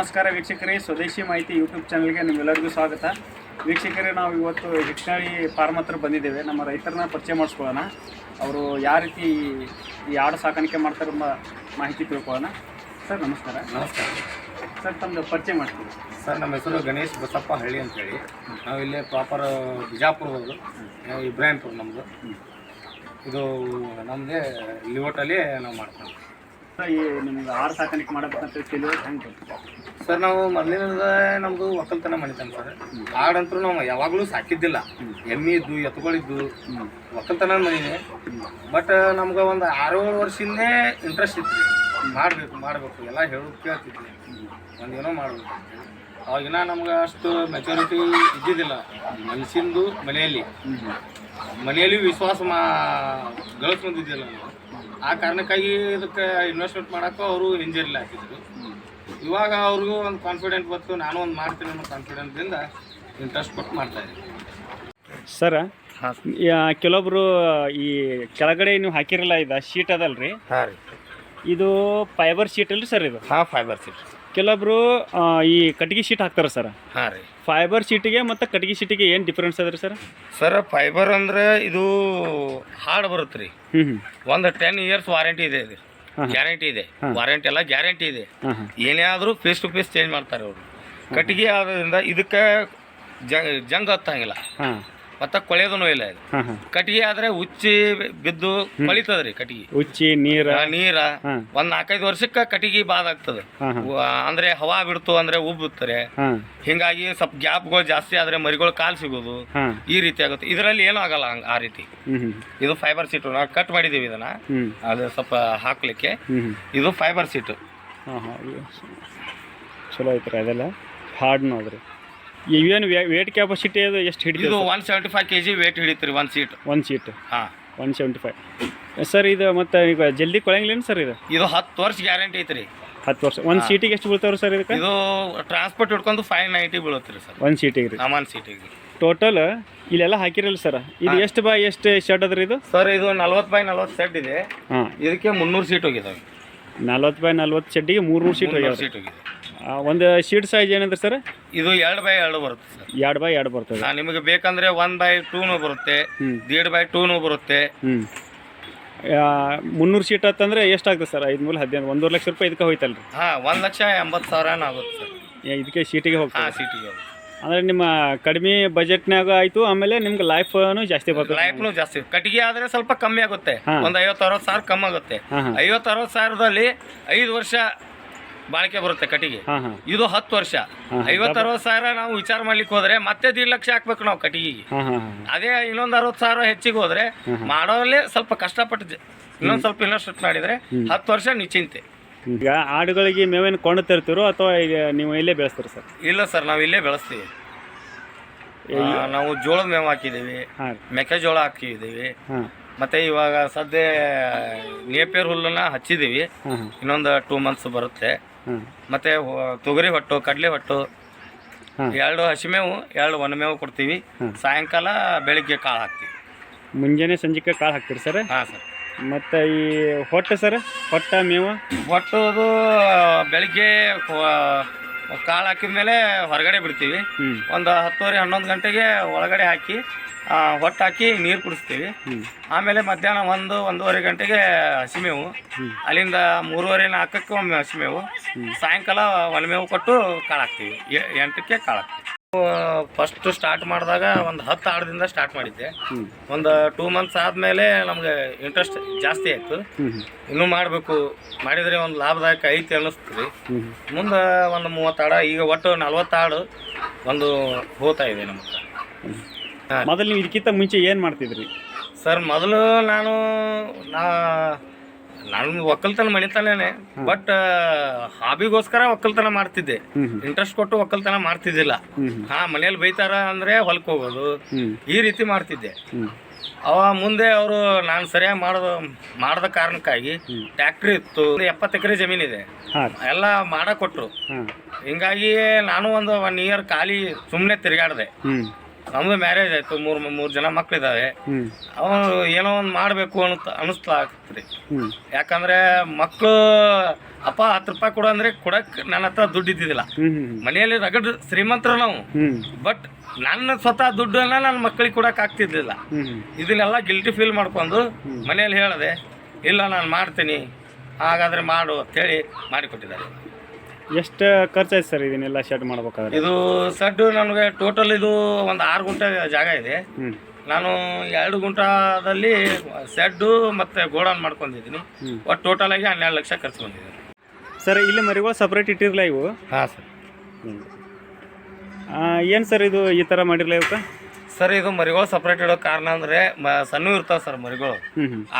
ನಮಸ್ಕಾರ ವೀಕ್ಷಕರೇ ಸ್ವದೇಶಿ ಮಾಹಿತಿ ಯೂಟ್ಯೂಬ್ ಚಾನಲ್ಗೆ ನಿಮ್ಮೆಲ್ಲರಿಗೂ ಸ್ವಾಗತ. ವೀಕ್ಷಕರೇ ನಾವು ಇವತ್ತು ಹಿಟ್ನಾಳಿ ಫಾರ್ಮ್ ಹತ್ರ ಬಂದಿದ್ದೇವೆ. ನಮ್ಮ ರೈತರನ್ನ ಪರಿಚಯ ಮಾಡಿಸ್ಕೊಳ್ಳೋಣ. ಅವರು ಯಾವ ರೀತಿ ಈ ಆಡು ಸಾಕಾಣಿಕೆ ಮಾಡ್ತಾರೆ ಎಂಬ ಮಾಹಿತಿ ತಿಳ್ಕೊಳ್ಳೋಣ. ಸರ್ ನಮಸ್ಕಾರ. ನಮಸ್ಕಾರ. ಸರ್ ತಮ್ಮದು ಪರಿಚಯ ಮಾಡ್ತೀವಿ. ಸರ್ ನಮ್ಮ ಹೆಸರು ಗಣೇಶ್ ಬಸಪ್ಪ ಹಳ್ಳಿ ಅಂತೇಳಿ. ನಾವು ಇಲ್ಲೇ ಪ್ರಾಪರ್ ಬಿಜಾಪುರದವರು. ನಾವು ಇಬ್ರಾಹಿಂಪುರ ನಮ್ಮದು ಇದು ನಮಗೆ ಲಿವೋಟಲ್ಲಿ ನಾವು ಮಾಡ್ತೀವಿ. ಸರ್ ಈ ನಿಮ್ಗೆ ಆಡು ಸಾಕಾಣಿಕೆ ಮಾಡಬೇಕಂತ ತಿಳಿಯೋದು ಹೆಂಗೆ? ಸರ್, ನಾವು ಮೊದಲಿನಿಂದ ನಮ್ದು ಒಕ್ಕಲ್ತನ ಮಾಡಿದ್ದಾನೆ ಸರ್? ಆಡಂತೂ ನಾವು ಯಾವಾಗಲೂ ಸಾಕಿದ್ದಿಲ್ಲ. ಎಮ್ಮೆ ಇದ್ದು ಎತ್ತುಗಳಿದ್ದು, ಒಕ್ಕಲ್ತನ ಮಾಡಿದೆ ಬಟ್ ನಮ್ಗೆ ಒಂದು ಆರೇಳು ವರ್ಷದಿಂದೇ ಇಂಟ್ರೆಸ್ಟ್ ಇತ್ತು. ಮಾಡಬೇಕು ಮಾಡಬೇಕು. ಎಲ್ಲ ಹೇಳೋದು ಕೇಳ್ತಿದ್ವಿ. ಒಂದೇನೋ ಮಾಡಬೇಕು ಅವಾಗಿನ ನಮ್ಗೆ ಅಷ್ಟು ಮೆಚುರಿಟಿ ಇದ್ದಿದ್ದಿಲ್ಲ. ಮನುಷ್ಯಂದು ಮನೆಯಲ್ಲಿ. ಮನೆಯಲ್ಲಿ ವಿಶ್ವಾಸ ಮಾ, ಗಳಿಸ್ಕೊಂಡಿದ್ದಿಲ್ಲ ಆ ಕಾರಣಕ್ಕಾಗಿ ಇದಕ್ಕೆ ಇನ್ವೆಸ್ಟ್ಮೆಂಟ್ ಮಾಡೋಕ್ಕೂ ಅವರು ಹಿಂಜರಿಲ್ಲ ಹಾಕಿದ್ರು ಇವಾಗ ಅವ್ರಿಗೂ ಒಂದು ಕಾನ್ಫಿಡೆಂಟ್ ಬಂತು ನಾನು ಒಂದು ಮಾಡ್ತೀನಿ ಅನ್ನೋ ಕಾನ್ಫಿಡೆಂಟ್ದಿಂದ ಇಂಟ್ರೆಸ್ಟ್ ಕೊಟ್ಟು ಮಾಡ್ತಾ ಇದ್ದೀನಿ. ಸರ್ ಕೆಲವೊಬ್ರು ಈ ಕೆಳಗಡೆ ನೀವು ಹಾಕಿರಲ್ಲ ಇದು ಶೀಟ್ ಅದಲ್ರಿ? ಹಾಂ ರೀ. ಇದು ಫೈಬರ್ ಶೀಟ್ ಅಲ್ರಿ ಸರ್ ಇದು? ಹಾಂ ಫೈಬರ್ ಶೀಟ್ ಕೆಲವೊಬ್ರು ಆ, ಈ ಕಟ್ಟಿಗೆ ಶೀಟ್ ಹಾಕ್ತಾರೆ ಸರ್ ಹಾಂ ರೀ. ಫೈಬರ್ ಶೀಟಿಗೆ ಮತ್ತು ಕಟ್ಟಿಗೆ ಶೀಟಿಗೆ ಏನು ಡಿಫ್ರೆನ್ಸ್ ಅದ ರೀ ಸರ್ ಸರ್ ಫೈಬರ್ ಅಂದ್ರೆ ಇದು ಹಾರ್ಡ್ ಬರುತ್ತೆ ರೀ ಹ್ಞೂ ಹ್ಞೂ ಒಂದು ಟೆನ್ ಇಯರ್ಸ್ ವಾರಂಟಿ ಇದೆ ಇದು. ಗ್ಯಾರಂಟಿ ಇದೆ. ವಾರಂಟಿ ಎಲ್ಲ ಗ್ಯಾರಂಟಿ ಇದೆ. ಏನೇ ಆದರೂ ಫೇಸ್ ಟು ಫೇಸ್ ಚೇಂಜ್ ಮಾಡ್ತಾರೆ ಅವರು. ಕಟ್ಟಿಗೆ ಆದ್ರಿಂದ ಇದಕ್ಕೆ ಜಂಗ್ ಹತ್ತಂಗಿಲ್ಲ. ಮತ್ತು ಕೊಳೆಯೋದೂ ಇಲ್ಲ ಇದು. ಹಾಂ ಆದ್ರೆ ಕಟ್ಟಿಗೆ ಆದರೆ ಉಚ್ಚಿ ಬಿದ್ದು ಕೊಳಿತದ್ರಿ ಕಟ್ಟಿಗೆ. ಉಚ್ಚಿ ನೀರ. ಆ, ನೀರ. ಒಂದ್ ನಾಲ್ಕೈದು ವರ್ಷಕ್ಕ ಕಟ್ಟಿಗೆ ಬಾದ್ ಆಗ್ತದೆ ಹಾಂ ಹಾಂ. ವ- ಅಂದ್ರೆ ಹವಾ ಬಿಡ್ತು ಅಂದ್ರೆ ಉಬ್ಬುತ್ತಾರೆ. ಹಾಂ. ಹಿಂಗಾಗಿ ಸ್ವಲ್ಪ ಗ್ಯಾಪ್ಗಳು ಜಾಸ್ತಿ ಆದ್ರೆ ಮರಿಗಳು ಕಾಲು ಸಿಗೋದು. ಹಾಂ. ಈ ರೀತಿ ಆಗುತ್ತೆ. ಇದರಲ್ಲಿ ಏನೂ ಆಗಲ್ಲ ಹಂಗ ಆ ರೀತಿ. ಇದು ಫೈಬರ್ ಸೀಟು. ನಾವು ಕಟ್ ಮಾಡಿದೀವಿ ಇದನ್ನ. ಅದ ಅದು ಸ್ವಲ್ಪ ಹಾಕ್ಲಿಕ್ಕೆ. ಇದು ಫೈಬರ್ ಸೀಟು. ಹಾಂ ಹಾಂ. ಚಲೋ ಐತ್ರಿ ಅದೆಲ್ಲ. ಹಾರ್ಡ್ ನೋಡ್ರಿ. ಇವೇನು ವೇಟ್ ಕ್ಯಾಪಾಸಿಟಿ ಅದು ಎಷ್ಟು ಇದು ಹಿಡಿದು one seventy five K G weight ಹಿಡಿತ್ರಿ one seat ಒಂದು ಸೀಟ್ ಹಾಂ. ಒನ್ ಸೆವೆಂಟಿ ಫೈವ್ ಸರ್ ಇದು ಮತ್ತು ಈಗ ಜಲ್ದಿ ಕೊಳಂಗಿಲ್ಲೇನು ಸರ್ ಇದು? ಇದು ಹತ್ತು ವರ್ಷ ಗ್ಯಾರಂಟಿ ಐತ್ರಿ. ಹತ್ತು ವರ್ಷ. ಒಂದು ಸೀಟಿಗೆ ಎಷ್ಟು ಬೀಳ್ತಾವ್ರಿ ಸರ್ ಇದಕ್ಕೆ? ಇದು ಟ್ರಾನ್ಸ್ಪೋರ್ಟ್ ಹಿಡ್ಕೊಂಡು ಫೈವ್ ನೈಂಟಿ ಬೀಳುತ್ತೆ ಸರ್ ಒಂದು ಸೀಟಿಗೆ ರೀ. ಸಾಮಾನ್ ಸೀಟಿಗೆ ಟೋಟಲ್ ಇಲ್ಲೆಲ್ಲ ಹಾಕಿರಲ್ಲ ಸರ್ ಇದು ಎಷ್ಟು ಬೈ ಎಷ್ಟು ಶೆಡ್ ಅದ್ರಿ ಇದು? ಸರ್ ಇದು ನಲ್ವತ್ತು ಬೈ ನಲ್ವತ್ತು ಸೆಟ್ ಇದೆ. ಹಾಂ. ಇದಕ್ಕೆ ಮುನ್ನೂರು ಸೀಟ್ ಹೋಗಿದಾವೆ ನಲ್ವತ್ತು ಬೈ ನಲ್ವತ್ತು ಶೆಡ್ಡಿಗೆ ಮೂರು ಮೂರು ಸೀಟ್ ಹೋಗಿದೆ ಹೋಗ್ಯಾವ ಸೀಟ್ ಹೋಗಿದೆ. ಒಂದು ಶೀಟ್ ಸೈಜ್ ಏನಂದ್ರೆ ಸರ್ ಇದು ಎರಡು ಬೈ ಎರಡು ಬರುತ್ತೆ ಸರ್ ಎರಡು ಬೈ ಎರಡು ಬರ್ತದೆ. ನಿಮಗೆ ಬೇಕಂದ್ರೆ ಒನ್ ಬೈ ಟೂನು ಬರುತ್ತೆ ದೇಡ್ ಬೈ ಟೂನು ಬರುತ್ತೆ. ಹ್ಞೂ ಮುನ್ನೂರು ಶೀಟ್ ಅಂತಂದ್ರೆ ಎಷ್ಟಾಗ್ತದೆ ಸರ್ ಐದು ಮೂಲ ಹದಿನೈದು ಒಂದೂವರೆ ಲಕ್ಷ ರೂಪಾಯಿ ಇದಕ್ಕೆ ಹೋಯ್ತಲ್ಲ ರೀ ಹಾ ಒಂದ್ ಲಕ್ಷ ಎಂಬತ್ತು ಸಾವಿರ ಆಗುತ್ತೆ ಸರ್ ಇದಕ್ಕೆ ಶೀಟಿಗೆ ಹೋಗಿ ಹೋಗ್ತದೆ. ಸೀಟಿಗೆ ಹೋಗಿ ಅಂದರೆ ನಿಮ್ಮ ಕಡಿಮೆ ಬಜೆಟ್ನಾಗ ಆಯಿತು ಆಮೇಲೆ ನಿಮ್ಗೆ ಲೈಫ್ನು ಜಾಸ್ತಿ ಬರುತ್ತೆ ಲೈಫ್ನು ಜಾಸ್ತಿ ಕಟ್ಟಿಗೆ ಆದ್ರೆ ಸ್ವಲ್ಪ ಕಮ್ಮಿ ಆಗುತ್ತೆ. ಹಾ. ಒಂದ್ ಐವತ್ತು ಅರವತ್ತು ಸಾವಿರ ಕಮ್ಮಿ ಆಗುತ್ತೆ. ಹಾಂ ಹಾಂ. ಐವತ್ತು ಅರವತ್ತು ಸಾವಿರದಲ್ಲಿ ಐದು ವರ್ಷ ಬಾಳಿಕೆ ಬರುತ್ತೆ ಕಟ್ಟಿಗೆ. ಹಾಂ ಹಾಂ. ಇದು ಹತ್ತು ವರ್ಷ. ಐವತ್ತು ಅರವತ್ತು ಸಾವಿರ ನಾವು ವಿಚಾರ ಮಾಡ್ಲಿಕ್ಕೆ ಹೋದ್ರೆ ಮತ್ತೆ ದೀಡ್ ಲಕ್ಷ ಹಾಕ್ಬೇಕು ನಾವು ಕಟ್ಟಿಗೆಗೆ. ಹಾಂ ಹಾಂ ಹಾಂ ಅದೇ ಇನ್ನೊಂದು ಅರವತ್ತು ಸಾವಿರ ಹೆಚ್ಚಿಗೆ ಹೋದ್ರೆ ಮಾಡೋಲ್ಲೇ ಸ್ವಲ್ಪ ಕಷ್ಟಪಟ್ಟು ಜ- ಇನ್ನೊಂದ್ ಸ್ವಲ್ಪ ಇನ್ವೆಸ್ಟ್ ಮಾಡಿದ್ರೆ ಹತ್ತು ವರ್ಷ ನಿಶ್ಚಿಂತೆ. ಈಗ ಆಡುಗಳಿಗೆ ಮೇವೇನು ಕೊಂಡು ತರ್ತೀರೋ ಅಥವಾ ಈಗ ನೀವು ಇಲ್ಲೇ ಬೆಳೆಸ್ತೀರ ಸರ್? ಇಲ್ಲ ಸರ್ ನಾವು ಇಲ್ಲೇ ಬೆಳೆಸ್ತೀವಿ. ಆ, ನಾವು ಜೋಳದ ಮೇವು ಹಾಕಿದ್ದೀವಿ. ಹಾಂ. ರೀ ಮೆಕ್ಕೆಜೋಳ ಹಾಕಿದ್ದೀವಿ. ಹಾಂ. ಮತ್ತೆ ಇವಾಗ ಸದ್ಯ ನೇಪೇರ್ ಹುಲ್ಲನ್ನ ಹಚ್ಚಿದ್ದೀವಿ. ಹಾಂ ಹಾಂ. ಇನ್ನೊಂದು ಟೂ ಮಂತ್ಸ್ ಬರುತ್ತೆ. ಮತ್ತೆ ತೊಗರಿ ಹೊಟ್ಟು ಕಡಲೆ ಹೊಟ್ಟು ಎರಡು ಹಸಿಮೇವು ಎರಡು ಒಣಮೇವು ಕೊಡ್ತೀವಿ. ಸಾಯಂಕಾಲ ಬೆಳಿಗ್ಗೆ ಕಾಳು ಹಾಕ್ತೀವಿ. ಮುಂಜಾನೆ ಸಂಜೆಗೆ ಕಾಳು ಹಾಕ್ತೀರಿ ಸರ್? ಹಾಂ ಸರ್. ಮತ್ತು ಈ ಹೊಟ್ಟೆ ಸರ್? ಹೊಟ್ಟ ಮೇವು? ಹೊಟ್ಟದು ಬೆಳಿಗ್ಗೆ ಕಾಳು ಹಾಕಿದ ಮೇಲೆ ಹೊರಗಡೆ ಬಿಡ್ತೀವಿ. ಒಂದು ಹತ್ತುವರೆ ಹನ್ನೊಂದು ಗಂಟೆಗೆ ಒಳಗಡೆ ಹಾಕಿ ಹೊಟ್ಟು ಹಾಕಿ ನೀರು ಕುಡಿಸ್ತೀವಿ. ಆಮೇಲೆ ಮಧ್ಯಾಹ್ನ ಒಂದು ಒಂದೂವರೆ ಗಂಟೆಗೆ ಹಸಿಮೇವು. ಅಲ್ಲಿಂದ ಮೂರುವರೆ ನಾಲ್ಕಕ್ಕೆ ಒಮ್ಮೆ ಹಸಿಮೇವು ಸಾಯಂಕಾಲ ಒಣಮೇವು ಕೊಟ್ಟು ಕಾಳು ಹಾಕ್ತೀವಿ ಎಂಟಕ್ಕೆ ಕಾಳು ಹಾಕ್ತೀವಿ ಫಸ್ಟ್ ಸ್ಟಾರ್ಟ್ ಮಾಡಿದಾಗ ಒಂದು ಹತ್ತು ಆಡದಿಂದ ಸ್ಟಾರ್ಟ್ ಮಾಡಿದ್ದೆ. ಒಂದು ಟೂ ಮಂತ್ಸ್ ಆದಮೇಲೆ ನಮಗೆ ಇಂಟ್ರೆಸ್ಟ್ ಜಾಸ್ತಿ ಆಯಿತು. ಇನ್ನೂ ಮಾಡಬೇಕು. ಮಾಡಿದರೆ ಒಂದು ಲಾಭದಾಯಕ ಐತಿ ಅನ್ನಿಸ್ತದೆ. ಹ್ಞೂ ಮುಂದೆ ಒಂದು ಮೂವತ್ತು ಆಡ ಈಗ ಒಟ್ಟು ನಲ್ವತ್ತು ಆಡು ಒಂದು ಹೋಗ್ತಾ ಇದೆ ಹತ್ರ. ಮೊದಲು ನೀವು ಇದಕ್ಕಿಂತ ಮುಂಚೆ ಏನು ಮಾಡ್ತಿದ್ರಿ? ಸರ್ ಮೊದಲು ನಾನು ನಾ ನಾನು ಒಕ್ಕಲ್ತನ ಮಣಿತಾನೇನೆ ಬಟ್ ಹಾಬಿಗೋಸ್ಕರ ಒಕ್ಕಲ್ತನ ಮಾಡ್ತಿದ್ದೆ. ಇಂಟ್ರೆಸ್ಟ್ ಕೊಟ್ಟು ಒಕ್ಕಲ್ತನ ಮಾಡ್ತಿದ್ದಿಲ್ಲ. ಹಾ ಮನೇಲಿ ಬೈತಾರ ಅಂದ್ರೆ ಹೊಲಕ್ಕೆ ಹೋಗೋದು. ಈ ರೀತಿ ಮಾಡ್ತಿದ್ದೆ. ಅವ ಮುಂದೆ ಅವರು ನಾನು ಸರಿಯಾಗಿ ಮಾಡೋದು ಮಾಡದ ಕಾರಣಕ್ಕಾಗಿ ಟ್ಯಾಕ್ಟ್ರಿ ಇತ್ತು. ಎಪ್ಪತ್ತು ಎಕರೆ ಜಮೀನಿದೆ ಎಲ್ಲ ಮಾಡ ಕೊಟ್ರು ಹಾಂ ಹಿಂಗಾಗಿ ನಾನು ಒಂದು ಒನ್ ಇಯರ್ ಖಾಲಿ ಸುಮ್ಮನೆ ತಿರುಗಾಡಿದೆ. ನಮ್ದು ಮ್ಯಾರೇಜ್ ಆಯ್ತು ಮೂರು ಮೂರು ಜನ ಹ್ಞೂ ಅವನು ಏನೋ ಒಂದು ಮಾಡಬೇಕು ಅಂತ ಅನಿಸ್ತಾ ಆಗ್ತದೆ. ಯಾಕಂದ್ರೆ ಮಕ್ಕಳು ಅಪ್ಪ ಹತ್ತು ರೂಪಾಯಿ ಕೊಡು ಅಂದ್ರೆ ಕೊಡಕ್ ನನ್ನ ಹತ್ರ ದುಡ್ಡು ಇದ್ದಿದ್ದಿಲ್ಲ. ಮನೆಯಲ್ಲಿ ರಗಡ್ ಶ್ರೀಮಂತರು ನಾವು. ಬಟ್ ನನ್ನ ಸ್ವತಃ ದುಡ್ಡನ್ನ ನನ್ನ ಮಕ್ಕಳಿಗೆ ಕೊಡಕ್ ಆಗ್ತಿದ್ದಿಲ್ಲ. ಇದನ್ನೆಲ್ಲ ಗಿಲ್ಟಿ ಫೀಲ್ ಮಾಡ್ಕೊಂಡು ಮನೆಯಲ್ಲಿ ಹೇಳಿದೆ ಇಲ್ಲ ನಾನು ಮಾಡ್ತೀನಿ ಹಾಗಾದ್ರೆ ಮಾಡು ಅಂತೇಳಿ ಮಾಡಿಕೊಟ್ಟಿದ್ದಾರೆ. ಎಷ್ಟು ಖರ್ಚಾಯ್ತು ಸರ್ ಇದನ್ನೆಲ್ಲ ಶೆಡ್ ಮಾಡ್ಬೇಕಾದ್ರೆ? ಇದು ಸಡ್ಡು ನನಗೆ ಟೋಟಲ್ ಇದು ಒಂದು ಆರು ಗುಂಟೆ ಜಾಗ ಇದೆ. ನಾನು ಎರಡು ಗುಂಟದಲ್ಲಿ ಸೆಡ್ಡು ಮತ್ತು ಗೋಡೌನ್ ಮಾಡ್ಕೊಂಡಿದ್ದೀನಿ. ಒಟ್ಟು ಟೋಟಲ್ ಆಗಿ ಹನ್ನೆರಡು ಲಕ್ಷ ಖರ್ಚು ಬಂದಿದೆ. ಸರ್ ಇಲ್ಲಿ ಮರಿಗಳು ಸಪ್ರೇಟ್ ಇಟ್ಟಿರಲ್ಲ ಇವು? ಹಾಂ ಸರ್. ಏನು ಸರ್ ಇದು ಈ ಥರ ಮಾಡಿರಲ್ಲ ಇವಕ್ಕೆ? ಸರ್ ಇದು ಮರಿಗಳು ಸಪ್ರೇಟ್ ಇಡೋ ಕಾರಣ ಅಂದ್ರೆ ಮ ಸಣ್ಣ ಇರ್ತಾವ ಸರ್ ಮರಿಗಳು.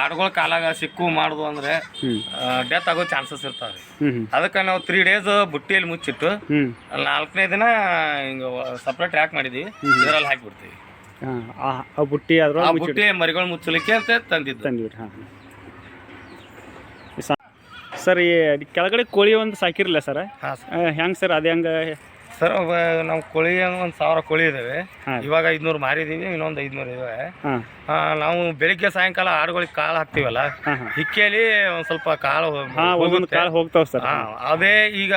ಆಡುಗಳ ಕಾಲಾಗ ಸಿಕ್ಕು ಮಾಡುದು ಅಂದ್ರೆ ಡೆತ್ ಆಗೋ ಚಾನ್ಸಸ್ ಇರ್ತಾವ ಅದಕ್ಕೆ ನಾವು ತ್ರೀ ಡೇಸ್ ಬುಟ್ಟಿಯಲ್ಲಿ ಮುಚ್ಚಿಟ್ಟು ನಾಲ್ಕನೇ ದಿನ ಹಿಂಗ ಸಪ್ರೇಟ್ ಯಾಕೆ ಮಾಡಿದೀವಿ. ಇದರಲ್ಲಿ ಹಾಕಿಬಿಡ್ತೀವಿ. ಬಿಡ್ತೀವಿ ಆ ಬುಟ್ಟಿ ಆ ಬುಟ್ಟಿ ಮರಿಗಳು ಮುಚ್ಚಲಿಕ್ಕೆ ಅಂತ ತಂದಿದ್ದು. ತಂದಿವ್ರಿ ಹಾಂ. ಸರ್ ಈ ಕೆಳಗಡೆ ಕೋಳಿ ಒಂದು ಸಾಕಿರಲ್ಲ ಸರ್? ಹಾಂ ಸರ್. ಹೆಂಗೆ ಸರ್ ಅದು ಹೆಂಗೆ ಸರ್ ನಾವು ಕೋಳಿ ಒಂದು ಸಾವಿರ ಕೋಳಿ ಇದ್ದಾವೆ ಹಾಂ. ಇವಾಗ ಐದ್ನೂರು ಮಾರಿದೀವಿ ಇನ್ನೊಂದು ಐದ್ನೂರು ಇದಾವೆ. ಆ, ನಾವು ಬೆಳಿಗ್ಗೆ ಸಾಯಂಕಾಲ ಆಡುಗಳಿಗೆ ಕಾಳು ಹಾಕ್ತಿವಲ್ಲ ಹಿಕ್ಕೇಲಿ ಒಂದ್ ಸ್ವಲ್ಪ. ಕಾಳು ಹೋಗ್ತಾವೆ ಸರ್. ಅದೇ ಈಗ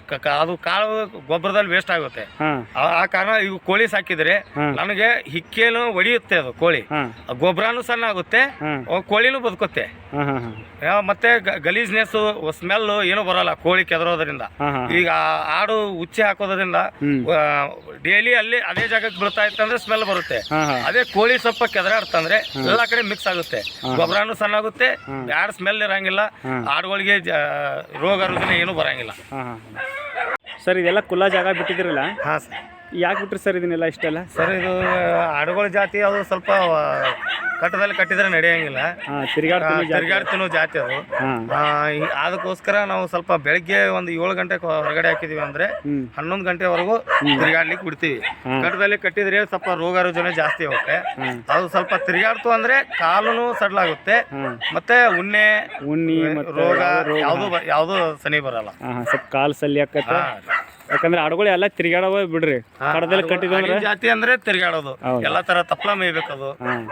ಕ- ಅದು ಕಾಳು ಗೊಬ್ಬರದಲ್ಲಿ ವೇಸ್ಟ್ ಆಗುತ್ತೆ. ಹಾಂ. ಆ ಆ ಕಾರಣ ಈಗ ಕೋಳಿ ಸಾಕಿದ್ರೆ ನನಗೆ ಹಿಕ್ಕೇನು ಒಡೆಯುತ್ತೆ ಅದು ಕೋಳಿ. ಹಾಂ. ಆ ಗೊಬ್ಬರನೂ ಸಣ್ಣ ಆಗುತ್ತೆ ಕೋಳಿನು ಆ ಕೋಳಿನೂ ಬದುಕುತ್ತೆ. ಹಾಂ ಹಾಂ ಹಾಂ. ಆ, ಮತ್ತೆ ಗಲೀಜ್ನೆಸ್ ಸ್ಮೆಲ್ ಏನೂ ಬರಲ್ಲ ಕೋಳಿ ಕೆದರೋದ್ರಿಂದ. ಹಾಂ ಹಾಂ. ಈಗ ಆಡು ಉಚ್ಚೆ ಹಾಕೋದ್ರಿಂದ ಡೈಲಿ ಅಲ್ಲಿ ಅದೇ ಜಾಗಕ್ಕೆ ಬೀಳ್ತಾ ಇತ್ತಂದ್ರೆ ಸ್ಮೆಲ್ ಬರುತ್ತೆ. ಹಾಂ ಹಾಂ. ಅದೇ ಕೋಳಿ ಸ್ವಲ್ಪ ಕೆದರಾಡ್ತಂದ್ರೆ ಎಲ್ಲಾ ಕಡೆ ಮಿಕ್ಸ್ ಆಗುತ್ತೆ. ಗೊಬ್ಬರನು ಸಣ್ಣ ಆಗುತ್ತೆ ಯಾರು ಸ್ಮೆಲ್ ಇರಂಗಿಲ್ಲ ಹ್ಮ್. ಆಡುಗಳಿಗೆ ಜ- ರೋಗ ರುಜಿನ ಏನು ಬರಂಗಿಲ್ಲ. ಹಾಂ ಹಾಂ. ಸರ್ ಇದೆಲ್ಲ ಕುಲ್ಲ ಜಾಗ ಬಿಟ್ಟಿದ್ದೀರಲ್ಲ? ಹಾಂ ಸರ್. ಯಾಕೆ ಬಿಟ್ರಿ ಸರ್ ಇದನ್ನೆಲ್ಲ ಇಷ್ಟೆಲ್ಲ? ಸರ್ ಇದು ಆಡುಗಳ ಜಾತಿ ಅದು ಸ್ವಲ್ಪ ಕಟ್ಟದಲ್ಲಿ ಕಟ್ಟಿದ್ರೆ ನಡೆಯಂಗಿಲ್ಲ. ಹಾಂ ತಿರುಗಾಡ್ತೀನಿ ಜಾತಿ ಅದು. ಹಾಂ. ಆ, ಈ- ಅದಕ್ಕೋಸ್ಕರ ನಾವು ಸ್ವಲ್ಪ ಬೆಳಗ್ಗೆ ಒಂದು ಏಳು ಗಂಟೆಗೆ ಹೊರಗಡೆ ಹಾಕಿದೀವಿ ಅಂದ್ರೆ ಹ್ಞೂ ಹನ್ನೊಂದು ಗಂಟೆವರೆಗೂ ತಿರುಗಾಡ್ಲಿಕ್ಕೆ ಬಿಡ್ತೀವಿ. ಹ್ಮ್. ಕಟ್ಟದಲ್ಲಿ ಕಟ್ಟಿದ್ರೆ ಸ್ವಲ್ಪ ರೋಗ ರುಜಿನ ಜಾಸ್ತಿ ಹೋಗುತ್ತೆ ಅದು ಸ್ವಲ್ಪ ತಿರುಗಾಡ್ತು ಅಂದ್ರೆ ಕಾಲುನು ಸಡ್ಲಾಗುತ್ತೆ ಹಾಂ. ಮತ್ತೆ ಉಣ್ಣೆ ಉಣ್ಣಿ ಮತ್ತು ರೋಗ ಯಾವ್ದು ಯಾವುದು ಸನಿ ಬರಲ್ಲ. ಹಾಂ ಸ್ವಲ್ಪ ಕಾಲು ಸಲ್ಲಿ ಹಾ. ಯಾಕಂದ್ರೆ ಆಡುಗಳು ಎಲ್ಲ ತಿರುಗಾಡವ ಬಿಡ್ರಿ. ಕಡದಲ್ಲಿ ಕಟ್ಟಿದ್ರೆ ಜಾತಿ ಅಂದ್ರೆ ತಿರ್ಗಾಡೋದು. ಎಲ್ಲಾ ತರ ತಪ್ಪಲ ಮೇಯ್ಬೇಕದು.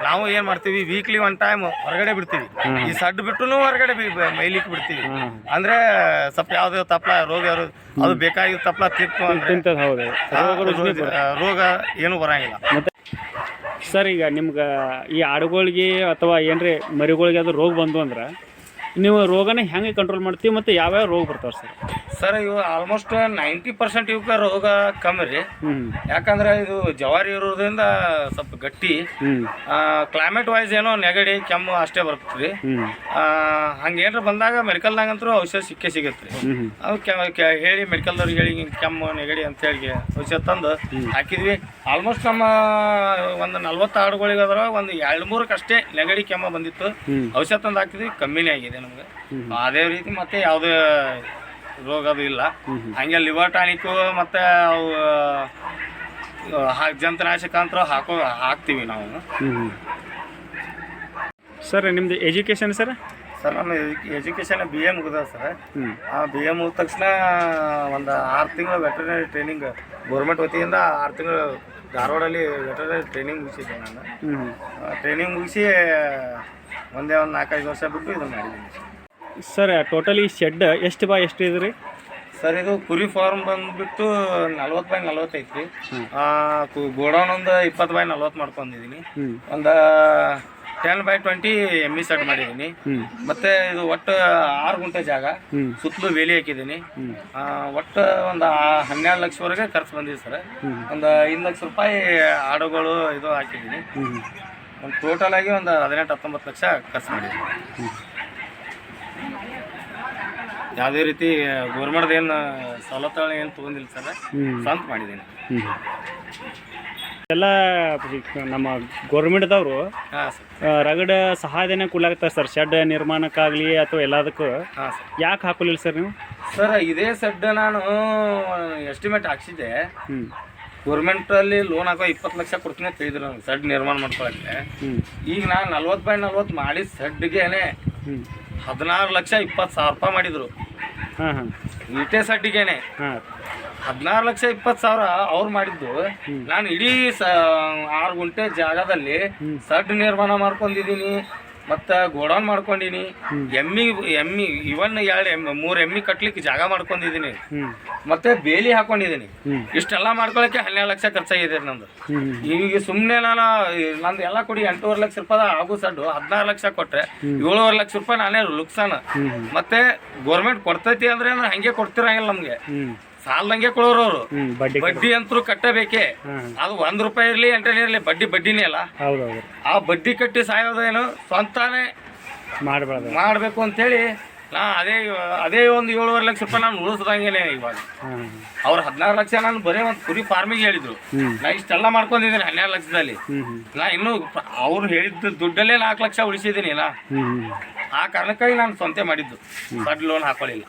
ನಾವು ಏನ್ ಮಾಡ್ತೀವಿ ವೀಕ್ಲಿ ಒನ್ ಟೈಮ್ ಹೊರಗಡೆ ಬಿಡ್ತೀವಿ. ಈ ಸಡ್ ಬಿಟ್ಟು ಹೊರಗಡೆ ಮೈಲಿಕ್ ಬಿಡ್ತೀವಿ. ಅಂದ್ರೆ ಸ್ವಲ್ಪ ಯಾವ್ದೇ ತಪ್ಪಲ ರೋಗ ಅದು ಬೇಕಾಗಿ ತಪ್ಪಲ ತಿಂತು ಅಂದ್ರೆ ಹೌದು. ರೋಗ ಏನು ಬರಂಗಿಲ್ಲ. ಸರ್ ಈಗ ನಿಮ್ಗೆ ಈ ಆಡುಗಳಿಗೆ ಅಥವಾ ಏನ್ರಿ ಮರಿಗಳಿಗೆ ಅದು ರೋಗ ಬಂದು ಅಂದ್ರೆ ನೀವು ರೋಗನ ಹೆಂಗೆ ಕಂಟ್ರೋಲ್ ಮಾಡ್ತೀವಿ ಮತ್ತು ಯಾವ್ಯಾವ ರೋಗ ಬರ್ತಾವೆ ಸರ್? ಸರ್ ಇವು ಆಲ್ಮೋಸ್ಟ್ ನೈಂಟಿ ಪರ್ಸೆಂಟ್ ಇವಕ್ಕೆ ರೋಗ ಕಮ್ಮಿ ರೀ. ಯಾಕಂದ್ರೆ ಇದು ಜವಾರಿ ಇರೋದ್ರಿಂದ ಸ್ವಲ್ಪ ಗಟ್ಟಿ. ಕ್ಲೈಮೇಟ್ ವೈಸ್ ಏನೋ ನೆಗಡಿ ಕೆಮ್ಮು ಅಷ್ಟೇ ಬರ್ತೈತಿ ರೀ. ಹ್ಞೂ ಹಂಗೇನ್ರ ಬಂದಾಗ ಮೆಡಿಕಲ್ನಾಗಂತೂ ಔಷಧ ಸಿಕ್ಕೇ ಸಿಗುತ್ತೆ ಅವು ಹೇಳಿ ಮೆಡಿಕಲ್ದವ್ರಿಗೆ ಹೇಳಿ ಕೆಮ್ಮು ನೆಗಡಿ ಅಂತ ಹೇಳಿ ಔಷಧ ತಂದು ಹಾಕಿದ್ವಿ. ಆಲ್ಮೋಸ್ಟ್ ನಮ್ಮ ಒಂದು ನಲ್ವತ್ತು ಆಡುಗಳಿಗೆ ಅದ್ರ ಒಂದು ಎರಡು ಮೂರಕ್ಕಷ್ಟೇ ನೆಗಡಿ ಕೆಮ್ಮು ಬಂದಿತ್ತು. ಔಷಧ ತಂದು ಹಾಕಿದ್ವಿ ಕಮ್ಮಿನೇ ಆಗಿದೆ. ನಮ್ಗೆ. ಅದೇ ರೀತಿ ಮತ್ತೆ ಯಾವುದೇ ರೋಗ ಅದು ಇಲ್ಲ. ಹಂಗೆ ಲಿವರ್ ಟಾನಿಕ್ಕು ಮತ್ತೆ ಅವು ಜಂತುನಾಶಕ ಅಂತ ಹಾಕೋ ಹಾಕ್ತೀವಿ ನಾವು. ಸರ್ ನಿಮ್ದು ಎಜುಕೇಶನ್ ಸರ್? ಸರ್ ನಾನು ಎಜುಕೇಶನ್ ಬಿ ಎ ಮುಗಿದ ಸರ್. ಆ ಬಿ ಎ ಮುಗಿದ ತಕ್ಷಣ ಒಂದು ಆರು ತಿಂಗಳು ವೆಟರ್ನರಿ ಟ್ರೈನಿಂಗ್ ಗೌರ್ಮೆಂಟ್ ವತಿಯಿಂದ ಆರು ತಿಂಗಳು ಧಾರವಾಡಲ್ಲಿ ವೆಟರ್ನರಿ ಟ್ರೈನಿಂಗ್ ಮುಗಿಸಿದ್ದೆ ನಾನು. ಟ್ರೈನಿಂಗ್ ಮುಗಿಸಿ ಒಂದೇ ಒಂದು ನಾಲ್ಕೈದು ವರ್ಷ ಬಿಟ್ಟು ಇದನ್ನು ಮಾಡಿದ್ದೀನಿ. ಸರ್ ಟೋಟಲಿ ಶೆಡ್ ಎಷ್ಟು ಬಾ ಎಷ್ಟು ಇದ್ರಿ? ರೀ ಸರ್ ಇದು ಕುರಿ ಫಾರ್ಮ್ ಬಂದ್ಬಿಟ್ಟು ನಲ್ವತ್ತು ಬೈ ನಲ್ವತ್ತು ಐತ್ರಿ. ಗೋಡೌನ್ ಒಂದು ಇಪ್ಪತ್ತು ಬೈ ನಲ್ವತ್ತು ಮಾಡ್ಕೊಂಡಿದ್ದೀನಿ ಒಂದು ಟೆನ್ ಬೈ ಟ್ವೆಂಟಿ ಎಮ್ಮಿ ಸೆಟ್ ಮಾಡಿದ್ದೀನಿ ಮತ್ತೆ ಇದು ಒಟ್ಟು ಆರು ಗುಂಟೆ ಜಾಗ. ಸುತ್ತಲೂ ಬೇಲಿ ಹಾಕಿದ್ದೀನಿ ಒಟ್ಟು ಒಂದು ಹನ್ನೆರಡು ಲಕ್ಷವರೆಗೆ ಖರ್ಚು ಬಂದಿದೆ ಸರ್. ಒಂದು ಐದು ಲಕ್ಷ ರೂಪಾಯಿ ಆಡುಗಳು ಇದು ಹಾಕಿದ್ದೀನಿ ಒಂದು ಟೋಟಲ್ ಆಗಿ ಒಂದು ಹದಿನೆಂಟು ಹತ್ತೊಂಬತ್ತು ಲಕ್ಷ ಖರ್ಚು ಮಾಡಿದ್ವಿ. ಯಾವುದೇ ರೀತಿ ಗೌರ್ಮೆಂಟ್ದು ಏನು ಸವಲತ್ತುಗಳು ಏನು ತೊಗೊಂಡಿಲ್ಲ ಸರ್ ಹ್ಞೂ ಸ್ವಂತ ಮಾಡಿದ್ದೀನಿ ಎಲ್ಲ ನಮ್ಮ ಗೌರ್ಮೆಂಟ್ದವರು ರಗಡ ಸಹಾಯಧನ ಕೊಡ್ಲಾಗ್ತಾರೆ ಸರ್. ಶೆಡ್ ನಿರ್ಮಾಣಕ್ಕಾಗಲಿ ಅಥವಾ ಎಲ್ಲದಕ್ಕೂ. ಯಾಕೆ ಹಾಕೋಲಿಲ್ಲ ಸರ್ ನೀವು? ಸರ್ ಇದೇ ಶೆಡ್ ನಾನು ಎಸ್ಟಿಮೇಟ್ ಹಾಕ್ಸಿದ್ದೆ. ಹ್ಞೂ ಗೌರ್ಮೆಂಟಲ್ಲಿ ಲೋನ್ ಹಾಕೋ ಇಪ್ಪತ್ತು ಲಕ್ಷ ಕೊಡ್ತೀನಿ ಅಂತ ಹೇಳಿದ್ರು ನನಗೆ ಸೆಡ್ ನಿರ್ಮಾಣ ಮಾಡ್ಕೊಳಕ್ಕೆ. ಈಗ ನಾನು ನಲ್ವತ್ತು ಬೈ ನಲ್ವತ್ತು ಮಾಡಿದ ಸಡ್ಡಿಗೆನೆ ಹದಿನಾರು ಲಕ್ಷ ಇಪ್ಪತ್ತು ಸಾವಿರ ರೂಪಾಯಿ ಮಾಡಿದ್ರು. ಹಾಂ ಸಡ್ಡಿಗೆನೆ ಈಟೆ ಸಡ್ಡಿಗೇನೆ ಹಾಂ. ಹದಿನಾರು ಲಕ್ಷ ಇಪ್ಪತ್ತು ಸಾವಿರ ಅವ್ರು ಮಾಡಿದ್ದು. ನಾನು ಇಡೀ ಸ ಆರು ಗುಂಟೆ ಜಾಗದಲ್ಲಿ ಸಡ್ ನಿರ್ಮಾಣ ಮಾಡ್ಕೊಂಡಿದ್ದೀನಿ ಮತ್ತು ಗೋಡೌನ್ ಮಾಡ್ಕೊಂಡಿನಿ. ಎಮ್ಮಿ ಎಮ್ಮಿ ಇವನ್ ಎರಡು ಎಮ್ಮಿ ಮೂರು ಎಮ್ಮಿ ಕಟ್ಲಿಕ್ಕೆ ಜಾಗ ಮಾಡ್ಕೊಂಡಿದ್ದೀನಿ ಮತ್ತೆ ಬೇಲಿ ಹಾಕೊಂಡಿದ್ದೀನಿ ಇಷ್ಟೆಲ್ಲಾ ಮಾಡ್ಕೊಳಕ್ಕೆ ಹನ್ನೆರಡು ಲಕ್ಷ ಖರ್ಚಾಗಿದೆ ನಂದು. ಈಗ ಸುಮ್ಮನೆ ನಾನು ನಂದು ಎಲ್ಲ ಕೊಡಿ ಎಂಟೂವರೆ ಲಕ್ಷ ರೂಪಾಯಿ ಆಗು ಸಡ್ಡು ಹದಿನಾರು ಲಕ್ಷ ಕೊಟ್ರೆ ಏಳುವರೆ ಲಕ್ಷ ರೂಪಾಯಿ ನಾನೇ ಲುಕ್ಸಾನ ಮತ್ತೆ ಗೌರ್ಮೆಂಟ್ ಕೊಡ್ತೈತಿ ಅಂದ್ರೆ ಅಂದ್ರೆ ಹಂಗೆ ಕೊಡ್ತಿರಂಗಿಲ್ಲ ನಮ್ಗೆ. ಸಾಲದಂಗೆ ಕೊಡೋರು ಅವರು. ಬಡ್ಡಿ ಬಡ್ಡಿ ಅಂತೂ ಕಟ್ಟಬೇಕೇ. ಅದು ಒಂದ್ ರೂಪಾಯಿ ಇರಲಿ ಎಂಟನೇ ಇರಲಿ ಬಡ್ಡಿ ಬಡ್ಡಿನೇ ಅಲ್ಲ. ಆ ಬಡ್ಡಿ ಕಟ್ಟಿ ಸಾಯೋದೇನು ಸ್ವಂತಾನೇ ಮಾಡಬಾರ್ದು. ಮಾಡಬೇಕು ಅಂತೇಳಿ ನಾ ಅದೇ ಅದೇ ಒಂದು ಏಳುವರೆ ಲಕ್ಷ ರೂಪಾಯಿ ನಾನು ಉಳಿಸ್ದಂಗೆನೆ ಇವಾಗ. ಅವ್ರು ಹದಿನಾರು ಲಕ್ಷ ನಾನು ಬರೀ ಒಂದು ಕುರಿ ಫಾರ್ಮಿಗೆ ಹೇಳಿದ್ರು. ನಾ ಇಷ್ಟೆಲ್ಲ ಮಾಡ್ಕೊಂಡಿದ್ದೀನಿ ಹನ್ನೆರಡು ಲಕ್ಷದಲ್ಲಿ. ನಾ ಇನ್ನೂ ಅವ್ರು ಹೇಳಿದ್ದ ದುಡ್ಡಲ್ಲೇ ನಾಲ್ಕು ಲಕ್ಷ ಉಳಿಸಿದ್ದೀನಿ ನಾ. ಆ ಕಾರಣಕ್ಕಾಗಿ ನಾನು ಸ್ವಂತ ಮಾಡಿದ್ದು. ಸಡ್ ಲೋನ್ ಹಾಕೊಳ್ಳಿಲ್ಲ